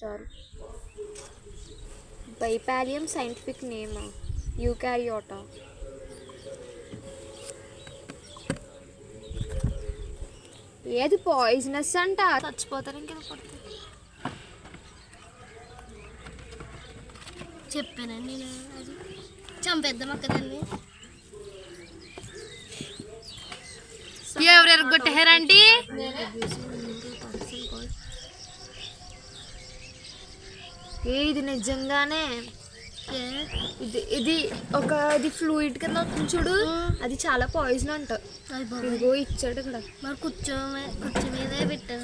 Sorry Bipalium scientific name Eukaryota. ఏది poisonous అంట? చచ్చిపోతారు ఇంకేదో పడుతుంది? చెప్పానండి నేను అది? చంపేద్దాం అక్క దాన్ని. ఎవరెవరు కొట్టారండి? ఇది నిజంగానే? ఇది ఇది ఒక ఇది ఫ్లూయిడ్ కింద వస్తుంది చూడు. అది చాలా పాయిజన్ అంట. ఇదిగో ఇచ్చాడు ఇక్కడ. మరి కూర్చో కూర్చో మీదే పెట్టారు